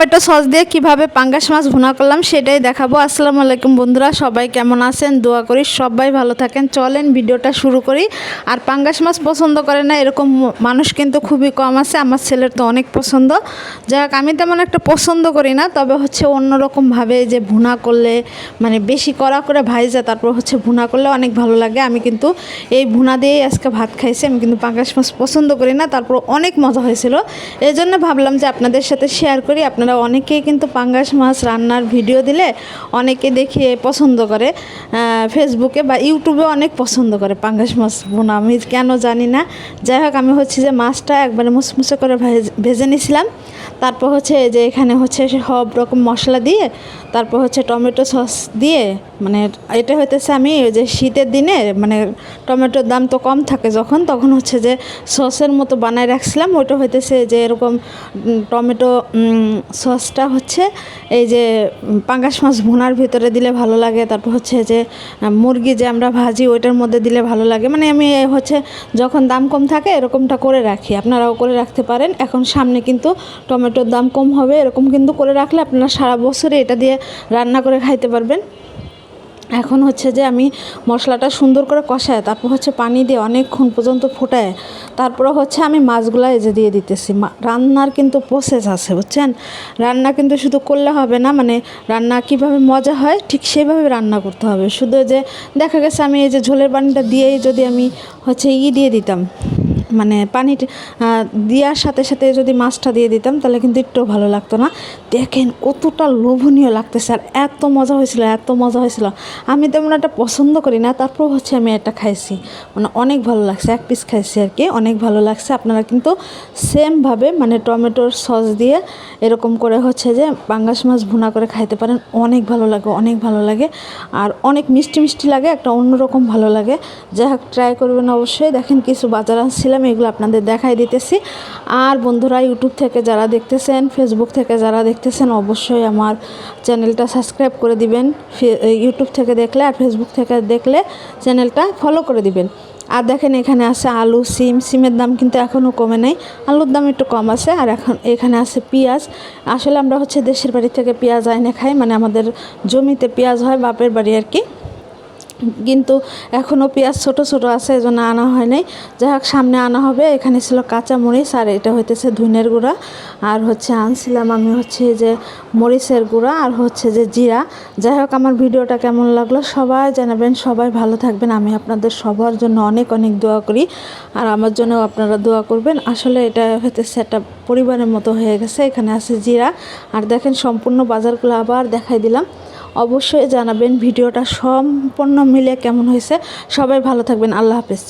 Tomato sauce দিয়ে কীভাবে পাঙ্গাস মাছ ভুনা করলাম সেটাই দেখাবো। আসসালামু আলাইকুম বন্ধুরা, সবাই কেমন আছেন? দোয়া করি সবাই ভালো থাকেন। চলেন ভিডিওটা শুরু করি। আর পাঙ্গাস মাছ পছন্দ করে না এরকম মানুষ কিন্তু খুবই কম আছে, আমার ছেলের তো অনেক পছন্দ। যাই হোক, আমি তেমন একটা পছন্দ করি না, তবে হচ্ছে অন্যরকমভাবে যে ভুনা করলে মানে বেশি কড়া করে ভাইজা তারপর হচ্ছে ভুনা করলে অনেক ভালো লাগে। আমি কিন্তু এই ভুনা দিয়েই আজকে ভাত খাইছি। আমি কিন্তু পাঙ্গাস মাছ পছন্দ করি না, তারপর অনেক মজা হয়েছিল। এই জন্য ভাবলাম যে আপনাদের সাথে শেয়ার করি, আপনারা অনেকেই কিন্তু পাঙ্গাস মাছ রান্নার ভিডিও দিলে অনেকে দেখে পছন্দ করে ফেসবুকে বা ইউটিউবে অনেক পছন্দ করে পাঙ্গাস মাছ বোনা। আমি কেন জানি না। যাই হোক, আমি হচ্ছে যে মাছটা একবারে মুসমুসে করে ভেজে নিয়েছিলাম তারপর হচ্ছে যে এখানে হচ্ছে সব রকম মশলা দিয়ে তারপর হচ্ছে টমেটো সস দিয়ে মানে এটা হইতেছে আমি ওই যে শীতের দিনে মানে টমেটোর দাম তো কম থাকে যখন, তখন হচ্ছে যে সসের মতো বানায় রাখছিলাম, ওইটা হইতেছে যে এরকম টমেটো সসটা হচ্ছে এই যে পাঙ্গাস মাছ ভুনার ভিতরে দিলে ভালো লাগে, তারপর হচ্ছে যে মুরগি যে আমরা ভাজি ওইটার মধ্যে দিলে ভালো লাগে মানে আমি হচ্ছে যখন দাম কম থাকে এরকমটা করে রাখি, আপনারাও করে রাখতে পারেন, এখন সামনে কিন্তু টমেটোর দাম কম হবে, এরকম কিন্তু করে রাখলে আপনারা সারা বছরে এটা দিয়ে রান্না করে খাইতে পারবেন। এখন হচ্ছে যে আমি মশলাটা সুন্দর করে কষায়, তারপর হচ্ছে পানি দিয়ে অনেকক্ষণ পর্যন্ত ফোটায়। তারপরে হচ্ছে আমি মাছগুলো যে দিয়ে দিতেছি। রান্নার কিন্তু প্রসেস আছে, বুঝছেন? রান্না কিন্তু শুধু করলে হবে না মানে রান্না কীভাবে মজা হয়, ঠিক সেভাবে রান্না করতে হবে। শুধু যে দেখা গেছে আমি এই যে ঝোলের পানিটা দিয়েই যদি আমি হচ্ছে ই দিয়ে দিতাম। মানে পানি দেওয়ার সাথে সাথে যদি মাছটা দিয়ে দিতাম, তাহলে কিন্তু একটু ভালো লাগতো না। দেখেন কতটা লোভনীয় লাগতেছে আর এত মজা হয়েছিল, এত মজা হয়েছিল। আমি তেমন একটা পছন্দ করি না তারপর হচ্ছে আমি এটা খাইছি। মানে অনেক ভালো লাগছে, এক পিস খাইছি আর কি, অনেক ভালো লাগছে। আপনারা কিন্তু সেমভাবে মানে টমেটোর সস দিয়ে এরকম করে হচ্ছে যে পাঙ্গাস মাছ ভুনা করে খাইতে পারেন। অনেক ভালো লাগে, অনেক ভালো লাগে। আর অনেক মিষ্টি মিষ্টি লাগে, একটা অন্যরকম ভালো লাগে। যাই হোক ট্রাই করবেন অবশ্যই। দেখেন কিছু বাজার আনছিলাম এগুলো আপনাদের দেখাই দিতেছি। আর বন্ধুরা ইউটিউব থেকে যারা দেখতেছেন ফেসবুক থেকে যারা দেখতেছেন, অবশ্যই আমার চ্যানেলটা সাবস্ক্রাইব করে দিবেন। ইউটিউব থেকে দেখলে আর ফেসবুক থেকে দেখলে চ্যানেলটা ফলো করে দিবেন। আর দেখেন এখানে আছে আলু, সিম। সিমের দাম কিন্তু এখনও কমে নাই। আলুর দাম একটু কম আছে। আর এখন এখানে আছে পেঁয়াজ। আসলে আমরা হচ্ছে দেশের বাড়ি থেকে পেঁয়াজ আইনে খাই। মানে আমাদের জমিতে পেঁয়াজ হয়, বাপের বাড়ি আর কি। কিন্তু এখনও পেঁয়াজ ছোট ছোট আছে, এই জন্য আনা হয় নাই যাই হোক সামনে আনা হবে। এখানে ছিল কাঁচা মরিচ আর এটা হইতেছে ধুনের গুঁড়া। আর হচ্ছে আনছিলাম আমি হচ্ছে যে মরিচের গুঁড়া আর হচ্ছে যে জিরা। যাই হোক আমার ভিডিওটা কেমন লাগল সবাই জানাবেন। সবাই ভালো থাকবেন। আমি আপনাদের সবার জন্য অনেক অনেক দোয়া করি। আর আমার জন্যও আপনারা দোয়া করবেন। আসলে এটা হইতেছে একটা পরিবারের মতো হয়ে গেছে। এখানে আছে জিরা। আর দেখেন, সম্পূর্ণ বাজারগুলো আবার দেখাই দিলাম। অবশ্যই জানাবেন। ভিডিওটা সম্পূর্ণ মিলে কেমন হয়েছে? সবাই ভালো থাকবেন। আল্লাহ হাফেজ।